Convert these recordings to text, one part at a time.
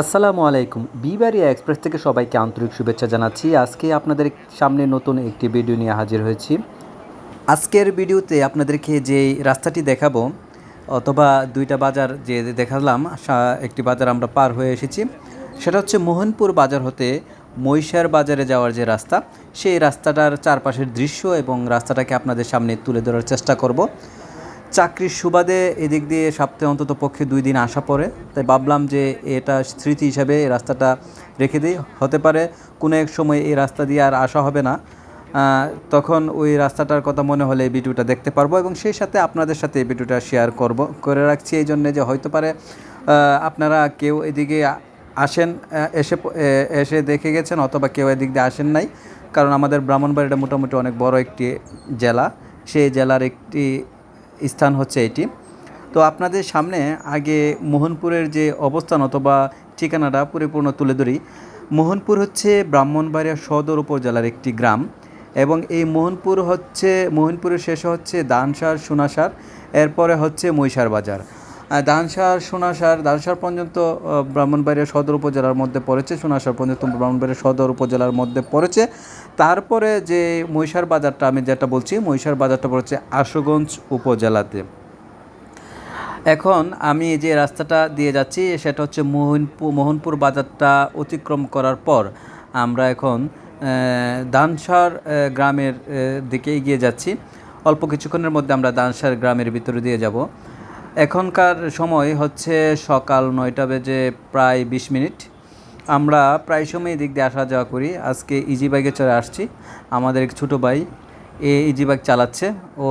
আসসালামু আলাইকুম। বিবারিয়া এক্সপ্রেস থেকে সবাইকে আন্তরিক শুভেচ্ছা জানাচ্ছি। আজকে আপনাদের সামনে নতুন একটি ভিডিও নিয়ে হাজির হয়েছি। আজকের ভিডিওতে আপনাদেরকে যে রাস্তাটি দেখাবো, অথবা দুইটা বাজার যে দেখালাম একটি বাজার আমরা পার হয়ে এসেছি। সেটা হচ্ছে মোহনপুর বাজার হতে মহিষার বাজারে যাওয়ার যে রাস্তা, সেই রাস্তাটার চারপাশের দৃশ্য এবং রাস্তাটাকে আপনাদের সামনে তুলে ধরার চেষ্টা করব। চাকরির সুবাদে এদিক দিয়ে সপ্তাহে অন্তত পক্ষে দুই দিন আসা পড়ে। তাই ভাবলাম যে এটা স্মৃতি হিসাবে এই রাস্তাটা রেখে দিই। হতে পারে কোনো এক সময় এই রাস্তা দিয়ে আর আসা হবে না। তখন ওই রাস্তাটার কথা মনে হলে এই ভিডিওটা দেখতে পারব এবং সেই সাথে আপনাদের সাথে এই ভিডিওটা শেয়ার করব, করে রাখছি। এই জন্যে যে হয়তো পারে আপনারা কেউ এদিকে আসেন এসে এসে দেখে গেছেন অথবা কেউ এদিক দিয়ে আসেন নাই। কারণ আমাদের ব্রাহ্মণবাড়িটা মোটামুটি অনেক বড় একটি জেলা। সেই জেলার একটি স্থান হচ্ছে এটি। তো আপনাদের সামনে আগে মোহনপুরের যে অবস্থান অথবা ঠিকানাটা পরিপূর্ণ তুলে ধরি। মোহনপুর হচ্ছে ব্রাহ্মণবাড়িয়া সদর উপজেলার একটি গ্রাম এবং এই মোহনপুর হচ্ছে, মোহনপুরের শেষে হচ্ছে দানসার, সোনাসার, এরপরে হচ্ছে মহিষার বাজার। আহ, দানসার সোনাসার দানসার পর্যন্ত ব্রাহ্মণবাড়িয়া সদর উপজেলার মধ্যে পড়েছে সোনাসার পর্যন্ত ব্রাহ্মণবাড়িয়া সদর উপজেলার মধ্যে পড়েছে। তারপরে যে মহিষার বাজারটা আমি যেটা বলছি মহিষার বাজারটা পড়েছে আশুগঞ্জ উপজেলাতে। এখন আমি যে রাস্তাটা দিয়ে যাচ্ছি সেটা হচ্ছে মোহনপুর মোহনপুর বাজারটা অতিক্রম করার পর আমরা এখন দানসার গ্রামের দিকে এগিয়ে যাচ্ছি। অল্প কিছুক্ষণের মধ্যে আমরা দানসার গ্রামের ভিতরে দিয়ে যাব। এখনকার সময় হচ্ছে সকাল নয়টা বেজে প্রায় বিশ মিনিট। আমরা প্রায় সময় এদিক দিয়ে আসা যাওয়া করি। আজকে ইজি বাইকে চড়ে আসছি। আমাদের ছোটো ভাই, এ ইজি বাইক চালাচ্ছে। ও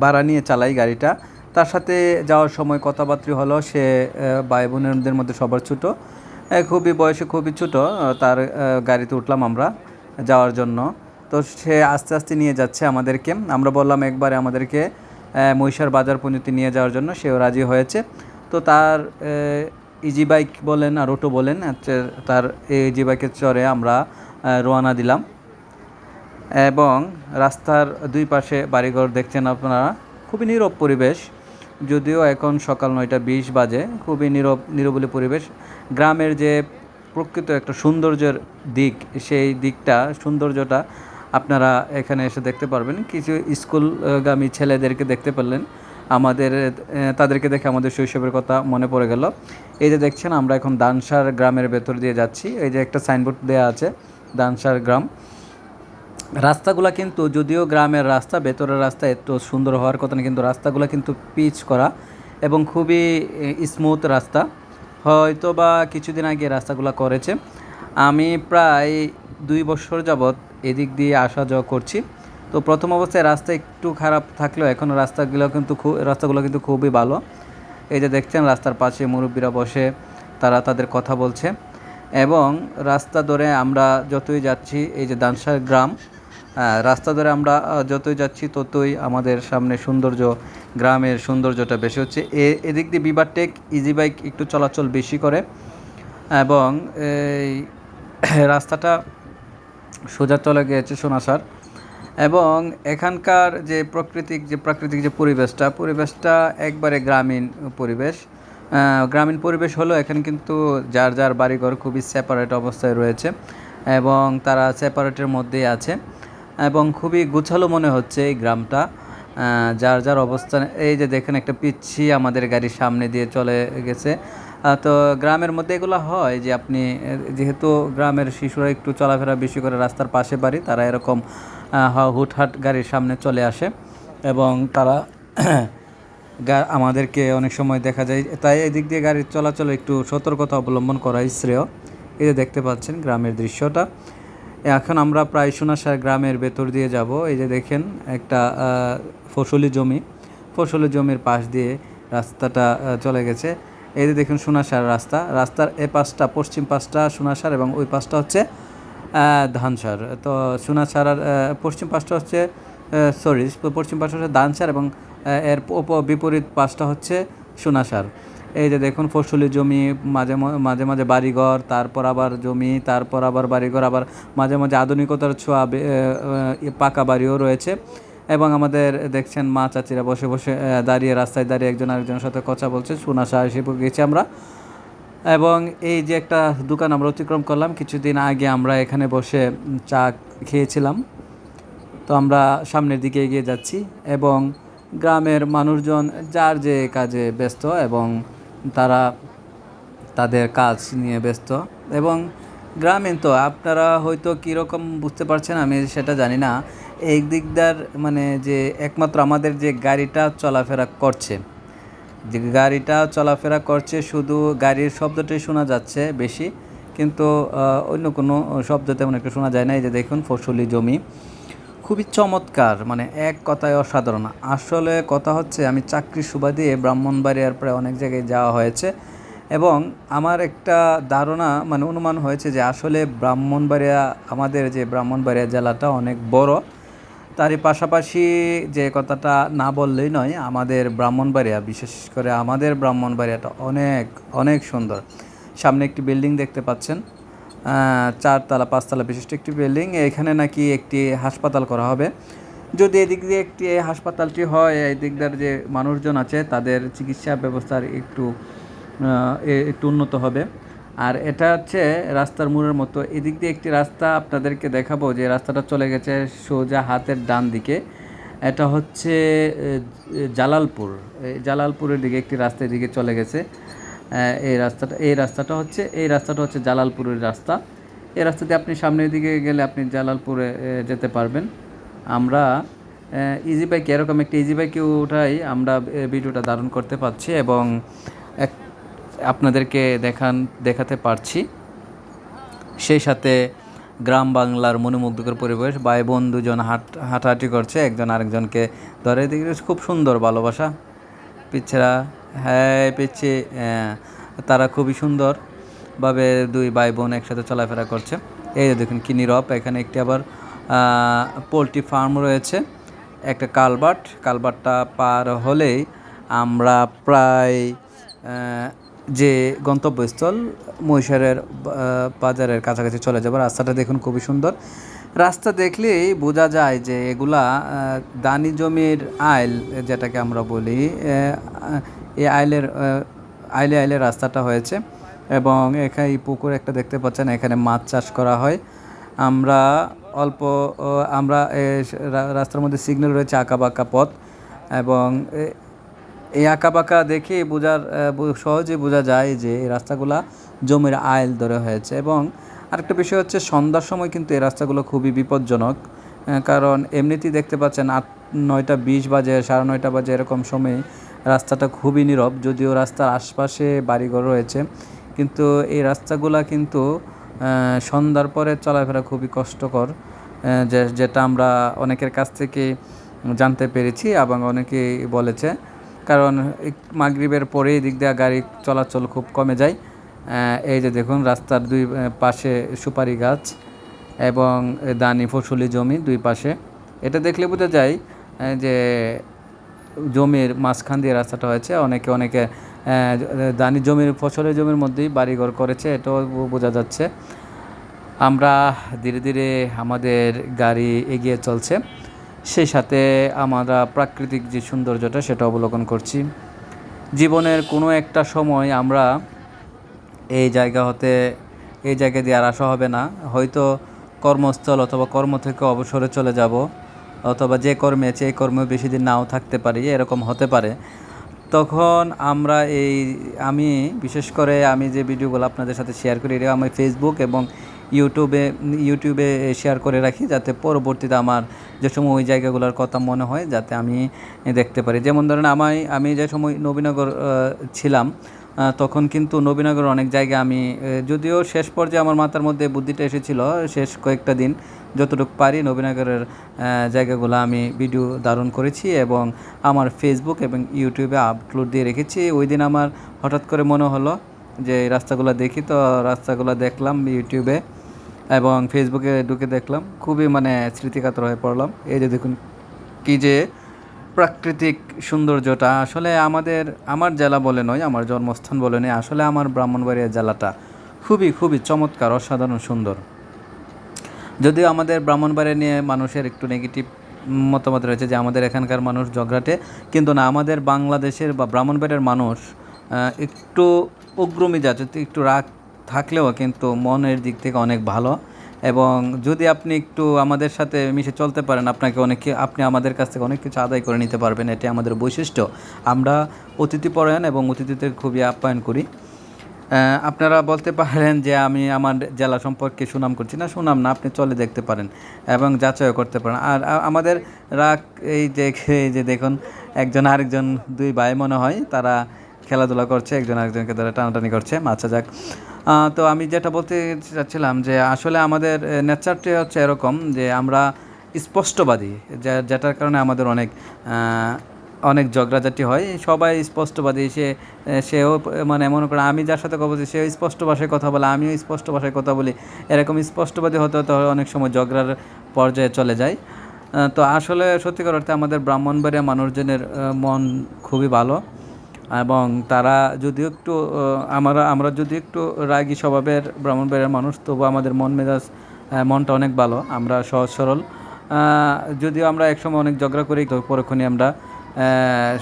ভাড়া নিয়ে চালাই গাড়িটা। তার সাথে যাওয়ার সময় কথাবার্তা হলো, সে ভাই বোনেদের মধ্যে সবার ছোটো। খুবই বয়সে খুবই ছোটো। তার গাড়িতে উঠলাম আমরা যাওয়ার জন্য। তো সে আস্তে আস্তে নিয়ে যাচ্ছে আমাদেরকে। আমরা বললাম, একবারে আমাদেরকে মহিষার বাজার পর্যন্ত নিয়ে যাওয়ার জন্য সেও রাজি হয়েছে। তো তার ইজি বাইক বলেন আর অটো বলেন তার ইজি বাইকের চড়ে আমরা রওনা দিলাম। এবং রাস্তার দুই পাশে বাড়িঘর দেখছেন আপনারা। খুবই নীরব পরিবেশ, যদিও এখন সকাল নয়টা বিশ বাজে। খুবই নীরব, নিরবলি পরিবেশ। গ্রামের যে প্রকৃত একটা সৌন্দর্যের দিক, সেই দিকটা, সৌন্দর্যটা আপনারা এখানে এসে দেখতে পারবেন। কিছু স্কুলগামী ছেলেদেরকে দেখতে পারলেন আমাদের তাদেরকে দেখে আমাদের শৈশবের কথা মনে পড়ে গেল। এই যে দেখছেন, আমরা এখন দানসার গ্রামের ভেতর দিয়ে যাচ্ছি। এই যে একটা সাইনবোর্ড দেওয়া আছে, দানসার গ্রাম। রাস্তাগুলো কিন্তু, যদিও গ্রামের রাস্তা, ভেতরের রাস্তা এত সুন্দর হওয়ার কথা না, কিন্তু রাস্তাগুলো কিন্তু পিচ করা এবং খুবই স্মুথ রাস্তা। হয়তো বা কিছুদিন আগে রাস্তাগুলো করেছে। আমি প্রায় দুই বছর যাবৎ এদিক দিয়ে আসা যাওয়া করছি। তো প্রথম অবস্থায় রাস্তা একটু খারাপ থাকলেও এখন রাস্তাগুলো কিন্তু খুব রাস্তাগুলো কিন্তু খুবই ভালো। এই যে দেখছেন রাস্তার পাশে মুরব্বীরা বসে, তারা তাদের কথা বলছে। এবং রাস্তা ধরে আমরা যতই যাচ্ছি, এই যে দানসার গ্রাম রাস্তা ধরে আমরা যতই যাচ্ছি, ততই আমাদের সামনে সৌন্দর্য, গ্রামের সৌন্দর্যটা বেশি হচ্ছে। এ, এদিক দিয়ে বিবারটেক ইজি বাইক একটু চলাচল বেশি করে। এবং এই রাস্তাটা সোজা চলে গিয়েছে সোনাসার এবং এখানকার যে প্রাকৃতিক যে প্রাকৃতিক যে পরিবেশটা পরিবেশটা একবারে গ্রামীণ পরিবেশ। গ্রামীণ পরিবেশ হলো এখানে কিন্তু যার যার বাড়িঘর খুবই সেপারেট অবস্থায় রয়েছে এবং তারা সেপারেটের মধ্যেই আছে এবং খুবই গুছালো মনে হচ্ছে এই গ্রামটা। যার যার অবস্থান, এই যে দেখেন একটা পিচ্ছি আমাদের গাড়ির সামনে দিয়ে চলে গেছে। তো গ্রামের মধ্যে এগুলো হয় যে আপনি যেহেতু গ্রামের শিশুরা একটু চলাফেরা বেশি করে রাস্তার পাশে বাড়ি, তারা এরকম হুটহাট গাড়ির সামনে চলে আসে এবং তারা আমাদেরকে অনেক সময় দেখা যায়, তাই এদিক দিয়ে গাড়ির চলাচলে একটু সতর্কতা অবলম্বন করাই শ্রেয়। এই যে দেখতে পাচ্ছেন গ্রামের দৃশ্যটা। এখন আমরা প্রায় সোনাসার গ্রামের ভেতর দিয়ে যাব। এই যে দেখেন একটা ফসলি জমি। ফসলি জমির পাশ দিয়ে রাস্তাটা চলে গেছে। এই যে দেখুন সোনাসার রাস্তা, রাস্তার এ পাশটা, পশ্চিম পাশটা সোনাসার এবং ওই পাশটা হচ্ছে ধানসার। তো সোনাসার পশ্চিম পাশটা হচ্ছে সরি পশ্চিম পাশটা হচ্ছে ধানসার এবং এর বিপরীত পাশটা হচ্ছে সোনাসার। এই যে দেখুন ফসলি জমি, মাঝে মাঝে মাঝে বাড়িঘর, তারপর আবার জমি, তারপর আবার বাড়িঘর, আবার মাঝে মাঝে আধুনিকতার ছোঁয়া পাকা বাড়িও রয়েছে। এবং আমাদের দেখছেন মা চাচিরা বসে বসে দাঁড়িয়ে রাস্তায় দাঁড়িয়ে একজন আরেকজনের সাথে কথা বলছে। সোনাশা এসে গেছি আমরা। এবং এই যে একটা দোকান আমরা অতিক্রম করলাম, কিছুদিন আগে আমরা এখানে বসে চা খেয়েছিলাম। তো আমরা সামনের দিকে এগিয়ে যাচ্ছি এবং গ্রামের মানুষজন যার যে কাজে ব্যস্ত এবং তারা তাদের কাজ নিয়ে ব্যস্ত। এবং গ্রামীণ তো, আপনারা হয়তো কীরকম বুঝতে পারছেন, আমি সেটা জানি না। এই দিকদার মানে যে একমাত্র আমাদের যে গাড়িটা চলাফেরা করছে, যে গাড়িটা চলাফেরা করছে শুধু গাড়ির শব্দটাই শোনা যাচ্ছে বেশি, কিন্তু অন্য কোনো শব্দ তেমন একটা শোনা যায় না। এই যে দেখুন, ফসলি জমি। খুবই চমৎকার মানে এক কথায় অসাধারণ। আসলে কথা হচ্ছে, আমি চাকরির সুবাদে ব্রাহ্মণবাড়িয়ার প্রায় অনেক জায়গায় যাওয়া হয়েছে। এবং আমার একটা ধারণা মানে অনুমান হয়েছে যে আসলে ব্রাহ্মণবাড়িয়া, আমাদের যে ব্রাহ্মণবাড়িয়া জেলাটা অনেক বড়, তারই পাশাপাশি যে কথাটা না বললেই নয়, আমাদের ব্রাহ্মণবাড়িয়া, বিশেষ করে আমাদের ব্রাহ্মণবাড়িয়াটা অনেক অনেক সুন্দর। সামনে একটি বিল্ডিং দেখতে পাচ্ছেন চারতলা, পাঁচতলা বিশিষ্ট একটি বিল্ডিং, এখানে নাকি একটি হাসপাতাল করা হবে। যদি এদিক দিয়ে একটি হাসপাতালটি হয় এই দিকদার যে মানুষজন আছে, তাদের চিকিৎসা ব্যবস্থার একটু একটু উন্নত হবে। আর এটা হচ্ছে রাস্তার মোড়ের মতো। এদিক দিয়ে একটি রাস্তা আপনাদেরকে দেখাবো যে রাস্তাটা চলে গেছে সোজা হাতের ডান দিকে। এটা হচ্ছে জালালপুর। জালালপুরের দিকে একটি রাস্তা এদিকে চলে গেছে। এই রাস্তাটা এই রাস্তাটা হচ্ছে, এই রাস্তাটা হচ্ছে জালালপুরের রাস্তা। এই রাস্তা দিয়ে আপনি সামনের দিকে গেলে আপনি জালালপুরে যেতে পারবেন। আমরা ইজি বাইক এরকম একটা ইজি বাইকে উঠাই আমরা ভিডিওটা ধারণ করতে পারছি এবং এক আপনাদেরকে দেখান, দেখাতে পারছি। সেই সাথে গ্রাম বাংলার মনোমুগ্ধকর পরিবেশ ভাই বোন দুজন হাট, হাঁটাহাঁটি করছে, একজন আরেকজনকে ধরে। দিকে খুব সুন্দর ভালোবাসা। পিচ্ছেরা হ্যাঁ পিচ্ছে তারা খুবই সুন্দরভাবে দুই ভাই বোন একসাথে চলাফেরা করছে। এই যে দেখুন, কি নীরব। এখানে একটি আবার পোলট্রি ফার্ম রয়েছে, একটা কালবাট। কালবাটটা পার হলেই আমরা প্রায় যে গন্তব্যস্থল মহিষারের বাজারের কাছাকাছি চলে যাব। রাস্তাটা দেখুন খুবই সুন্দর। রাস্তা দেখলেই বোঝা যায় যে এগুলা দানি জমির আইল যেটাকে আমরা বলি এই আইলের আইলে আইলে রাস্তাটা হয়েছে। এবং এখানে এই পুকুর একটা দেখতে পাচ্ছেন, এখানে মাছ চাষ করা হয়। আমরা অল্প আমরা রাস্তার মধ্যে সিগন্যাল রয়েছে আঁকা বাঁকা পথ। এবং এই আঁকা বাঁকা দেখে বোঝার সহজে বোঝা যায় যে এই রাস্তাগুলা জমির আইল ধরে হয়েছে এবং আরেকটা বিষয় হচ্ছে সন্ধ্যার সময় কিন্তু এই রাস্তাগুলো খুবই বিপজ্জনক কারণ এমনিতেই দেখতে পাচ্ছেন আট, নয়টা বিশ বাজে, সাড়ে নয়টা বাজে এরকম সময়ে রাস্তাটা খুবই নীরব, যদিও রাস্তার আশপাশে বাড়িঘর রয়েছে। কিন্তু এই রাস্তাগুলা কিন্তু সন্ধ্যার পরে চলাফেরা খুবই কষ্টকর যেটা আমরা অনেকের কাছ থেকে জানতে পেরেছি এবং অনেকেই বলেছে। কারণ মাগরিবের পরে এই দিক দিয়ে গাড়ি চলাচল খুব কমে যায়। এই যে দেখুন, রাস্তার দুই পাশে সুপারি গাছ এবং দানি ফসলি জমি দুই পাশে। এটা দেখলে বোঝা যায় যে জমির মাঝখান দিয়ে রাস্তাটা হয়েছে। অনেকে অনেকে দানি জমির ফসলের জমির মধ্যেই বাড়িঘর করেছে, এটাও বোঝা যাচ্ছে। আমরা ধীরে ধীরে আমাদের গাড়ি এগিয়ে চলছে। সেই সাথে আমরা প্রাকৃতিক যে সৌন্দর্যটা সেটা অবলোকন করছি। জীবনের কোনো একটা সময় আমরা এই জায়গা হতে, এই জায়গা দিয়ে আর আসা হবে না। হয়তো কর্মস্থল অথবা কর্ম থেকে অবসরে চলে যাব, অথবা যে কর্মে আছে, এই কর্মে বেশি দিন নাও থাকতে পারি, এরকম হতে পারে। তখন আমরা এই, আমি বিশেষ করে আমি যে ভিডিওগুলো আপনাদের সাথে শেয়ার করি এটা আমি ফেসবুক এবং ইউটিউবে ইউটিউবে শেয়ার করে রাখি যাতে পরবর্তীতে আমার যে সময় ওই জায়গাগুলোর কথা মনে হয়, যাতে আমি দেখতে পারি। যেমন ধরেন আমি আমি যে সময় নবীনগর ছিলাম তখন কিন্তু নবীনগর অনেক জায়গা আমি যদিও শেষ পর্যায়ে আমার মাথার মধ্যে বুদ্ধিটা এসেছিল, শেষ কয়েকটা দিন যতটুকু পারি নবীনগরের জায়গাগুলো আমি ভিডিও ধারণ করেছি এবং আমার ফেসবুক এবং ইউটিউবে আপলোড দিয়ে রেখেছি। ওই দিন আমার হঠাৎ করে মনে হলো যে রাস্তাগুলো দেখি তো, রাস্তাগুলো দেখলাম ইউটিউবে এবং ফেসবুকে ঢুকে দেখলাম, খুবই মানে স্মৃতিকাতর হয়ে পড়লাম। এই যে দেখুন, কি যে প্রাকৃতিক সৌন্দর্যটা। আসলে আমাদের, আমার জেলা বলে নয়, আমার জন্মস্থান বলে নয়, আসলে আমার ব্রাহ্মণবাড়িয়া জেলাটা খুবই খুবই চমৎকার, অসাধারণ, সুন্দর। যদিও আমাদের ব্রাহ্মণবাড়িয়া নিয়ে মানুষের একটু নেগেটিভ মতামত রয়েছে যে আমাদের এখানকার মানুষ ঝগড়াটে, কিন্তু না, আমাদের বাংলাদেশের বা ব্রাহ্মণবাড়িয়ার মানুষ একটু উগ্র মেজাজ একটু রাগ থাকলেও কিন্তু মনের দিক থেকে অনেক ভালো। এবং যদি আপনি একটু আমাদের সাথে মিশে চলতে পারেন, আপনাকে অনেক আপনি আমাদের কাছ থেকে অনেক কিছু আদায় করে নিতে পারবেন। এটি আমাদের বৈশিষ্ট্য। আমরা অতিথিপরায়ণ এবং অতিথিদের খুবই আপ্যায়ন করি। আপনারা বলতে পারেন যে আমি আমার জেলা সম্পর্কে সুনাম করছি না, সুনাম না, আপনি চলে দেখতে পারেন এবং যাচাইও করতে পারেন। আর আমাদের রাগ, এই এই যে দেখুন, একজন আরেকজন দুই ভাই মনে হয়, তারা খেলাধুলা করছে, একজন আরেকজনকে তারা টানাটানি করছে আচ্ছা যাক। তো আমি যেটা বলতে চাচ্ছিলাম যে আসলে আমাদের নেচারটি হচ্ছে এরকম যে আমরা স্পষ্টবাদী যেটার কারণে আমাদের অনেক অনেক ঝগড়াঝাটি হয়। সবাই স্পষ্টবাদী, সে, সেও মানে মনে করে, আমি যার সাথে কথা বলছি, সেও স্পষ্ট ভাষায় কথা বলে, আমিও স্পষ্ট ভাষায় কথা বলি। এরকম স্পষ্টবাদী হতে হতে অনেক সময় ঝগড়ার পর্যায়ে চলে যায়। তো আসলে সত্যিকার অর্থে আমাদের ব্রাহ্মণবাড়িয়া মানুষজনের মন খুবই ভালো। এবং তারা যদিও একটু আমরা আমরা যদি একটু রাগী স্বভাবের ব্রাহ্মণবাড়িয়ার মানুষ, তবু আমাদের মন মেজাজ মনটা অনেক ভালো, আমরা সহজ সরল। যদিও আমরা একসময় অনেক ঝগড়া করি, তো পরক্ষণই আমরা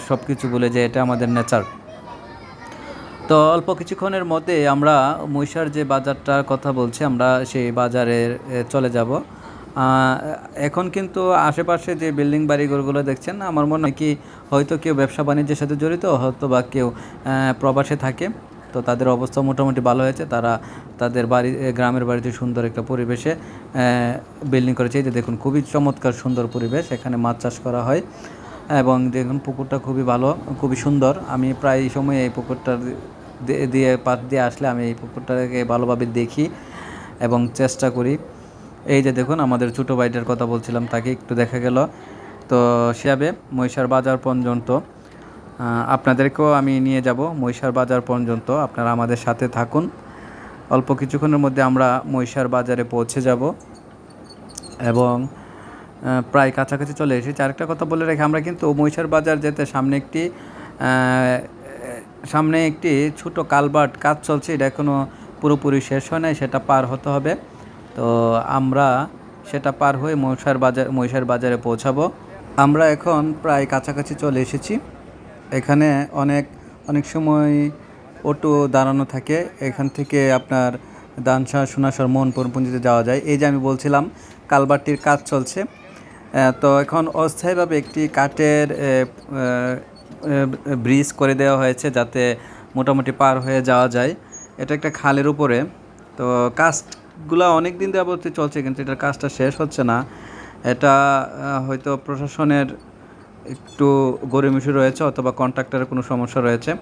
সব কিছু বলে যে এটা আমাদের নেচার। তো অল্প কিছুক্ষণের মধ্যে আমরা মহিষার যে বাজারটার কথা বলছি, আমরা সেই বাজারে চলে যাব। এখন কিন্তু আশেপাশে যে বিল্ডিং বাড়িঘরগুলো দেখছেন, আমার মনে হয় কি হয়তো কেউ ব্যবসা বাণিজ্যের সাথে জড়িত হয়তো বা কেউ প্রবাসে থাকে। তো তাদের অবস্থা মোটামুটি ভালো হয়েছে। তারা তাদের বাড়ি গ্রামের বাড়িতে সুন্দর একটা পরিবেশে বিল্ডিং করেছে। এই যে দেখুন, খুবই চমৎকার সুন্দর পরিবেশ। এখানে মাছ চাষ করা হয় এবং দেখুন, পুকুরটা খুবই ভালো, খুবই সুন্দর। আমি প্রায় সময় এই পুকুরটার দিয়ে পাত দিয়ে আসলে আমি এই পুকুরটাকে ভালোভাবে দেখি এবং চেষ্টা করি। এই যে দেখুন, আমাদের ছোটো ভাইটার কথা বলছিলাম, তাকে একটু দেখা গেল। তো সেভাবে মহিষার বাজার পর্যন্ত আপনাদেরকেও আমি নিয়ে যাব মহিষার বাজার পর্যন্ত, আপনারা আমাদের সাথে থাকুন। অল্প কিছুক্ষণের মধ্যে আমরা মহিষার বাজারে পৌঁছে যাব এবং প্রায় কাছাকাছি চলে এসেছি। আরেকটা কথা বলে রেখে, আমরা কিন্তু মহিষার বাজার যেতে সামনে একটি সামনে একটি ছোট কালবার্ট কাজ চলছে। এটা এখনও পুরোপুরি শেষ হয় নাই, সেটা পার হতে হবে। তো আমরা সেটা পার হয়ে মহিষার বাজার, মহিষার বাজারে পৌঁছাবো। আমরা এখন প্রায় কাছাকাছি চলে এসেছি। এখানে অনেক অনেক সময় অটো দাঁড়ানো থাকে। এখান থেকে আপনার দানসা সোনাসর মনপুরপুঞ্জিতে যাওয়া যায়। এই যে আমি বলছিলাম কালবারটির কাজ চলছে। তো এখন অস্থায়ীভাবে একটি কাঠের ব্রিজ করে দেওয়া হয়েছে যাতে মোটামুটি পার হয়ে যাওয়া যায়। এটা একটা খালের উপরে। তো কাজগুলো অনেক দিন যাবত চলছে কিন্তু এটার কাজটা শেষ হচ্ছে না। এটা হয়তো প্রশাসনের একটু গরিমিশু রয়েছে অথবা কন্ট্রাক্টরের কোনো সমস্যা রয়েছে।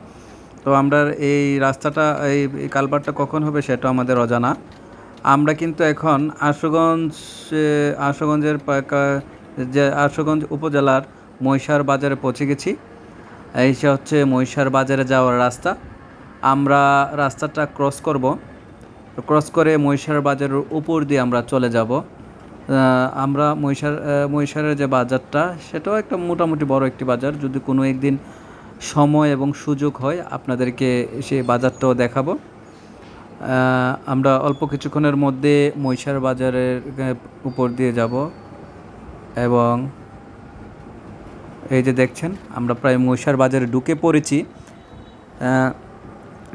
তো আমরা এই রাস্তাটা, এই কালভারটা কখন হবে সেটা আমাদের অজানা। আমরা কিন্তু এখন আশুগঞ্জ আশুগঞ্জের যে আশুগঞ্জ উপজেলার মহিষার বাজারে পৌঁছে গেছি। এই হচ্ছে মহিষার বাজারে যাওয়ার রাস্তা। আমরা রাস্তাটা ক্রস করব। ক্রস করে মহিষার বাজারের উপর দিয়ে আমরা চলে যাব। আমরা মহিষার মহিষারের যে বাজারটা, সেটাও একটা মোটামুটি বড় একটি বাজার। যদি কোনো একদিন সময় এবং সুযোগ হয়, আপনাদেরকে সেই বাজারটাও দেখাবো। আমরা অল্প কিছুক্ষণের মধ্যে মহিষার বাজারের উপর দিয়ে যাব এবং এই যে দেখছেন, আমরা প্রায় মহিষার বাজারে ঢুকে পড়েছি।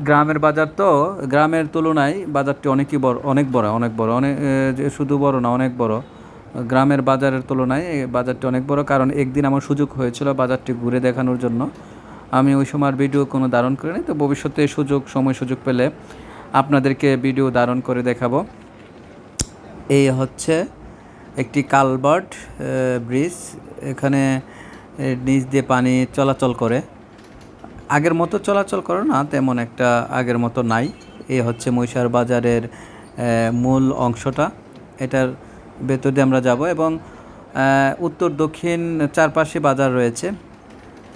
গ্রামের বাজার তো, গ্রামের তুলনায় বাজারটি অনেকই বড়, অনেক বড় অনেক বড়, অনেক যে শুধু বড় না, অনেক বড়। গ্রামের বাজারের তুলনায় এই বাজারটি অনেক বড়, কারণ একদিন আমার সুযোগ হয়েছিল বাজারটি ঘুরে দেখানোর জন্য। আমি ওই সময় ভিডিও কোনো ধারণ করিনি তো ভবিষ্যতে সুযোগ, সময় সুযোগ পেলে আপনাদেরকে ভিডিও ধারণ করে দেখাবো। এই হচ্ছে একটি কালবার্ট ব্রিজ। এখানে নিচ দিয়ে পানি চলাচল করে। আগের মতো চলাচল করে না, তেমন একটা আগের মতো নাই। এই হচ্ছে মহিষার বাজারের মূল অংশটা। এটার ভেতর দিয়ে আমরা যাব এবং উত্তর দক্ষিণ চারপাশে বাজার রয়েছে।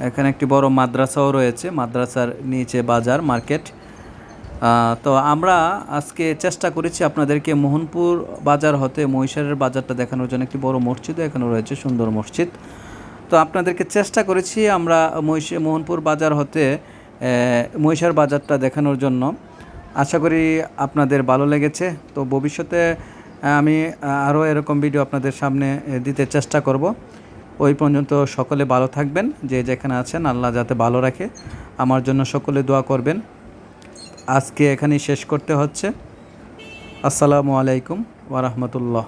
এখানে একটি বড় মাদ্রাসাও রয়েছে, মাদ্রাসার নিচে বাজার, মার্কেট। তো আমরা আজকে চেষ্টা করেছি আপনাদেরকে মোহনপুর বাজার হতে, মহিষারের বাজারটা দেখানোর জন্য একটি বড় মসজিদও এখানে রয়েছে, সুন্দর মসজিদ। তো আপনাদেরকে চেষ্টা করেছি আমরা মহিষ মোহনপুর বাজার হতে মহিষার বাজারটা দেখানোর জন্য। আশা করি আপনাদের ভালো লেগেছে। তো ভবিষ্যতে আমি আরও এরকম ভিডিও আপনাদের সামনে দিতে চেষ্টা করব। ওই পর্যন্ত সকলে ভালো থাকবেন, যে যেখানে আছেন, আল্লাহ যাতে ভালো রাখে। আমার জন্য সকলে দোয়া করবেন। আজকে এখানেই শেষ করতে হচ্ছে। আসসালামু আলাইকুম ওরহমতুল্লাহ